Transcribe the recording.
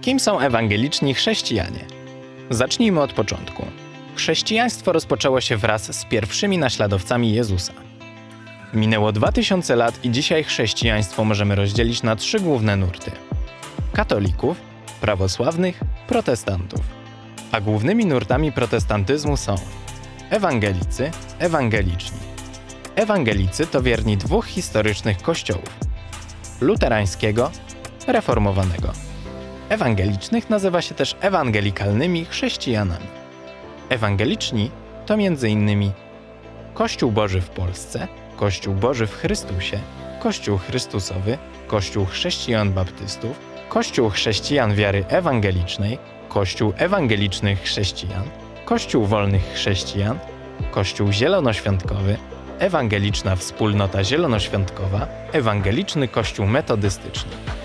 Kim są ewangeliczni chrześcijanie? Zacznijmy od początku. Chrześcijaństwo rozpoczęło się wraz z pierwszymi naśladowcami Jezusa. Minęło 2000 lat i dzisiaj chrześcijaństwo możemy rozdzielić na trzy główne nurty: katolików, prawosławnych, protestantów. A głównymi nurtami protestantyzmu są ewangelicy, ewangeliczni. Ewangelicy to wierni dwóch historycznych kościołów: luterańskiego, reformowanego. Ewangelicznych nazywa się też ewangelikalnymi chrześcijanami. Ewangeliczni to m.in. Kościół Boży w Polsce, Kościół Boży w Chrystusie, Kościół Chrystusowy, Kościół Chrześcijan Baptystów, Kościół Chrześcijan Wiary Ewangelicznej, Kościół Ewangelicznych Chrześcijan, Kościół Wolnych Chrześcijan, Kościół Zielonoświątkowy, Ewangeliczna Wspólnota Zielonoświątkowa, Ewangeliczny Kościół Metodystyczny.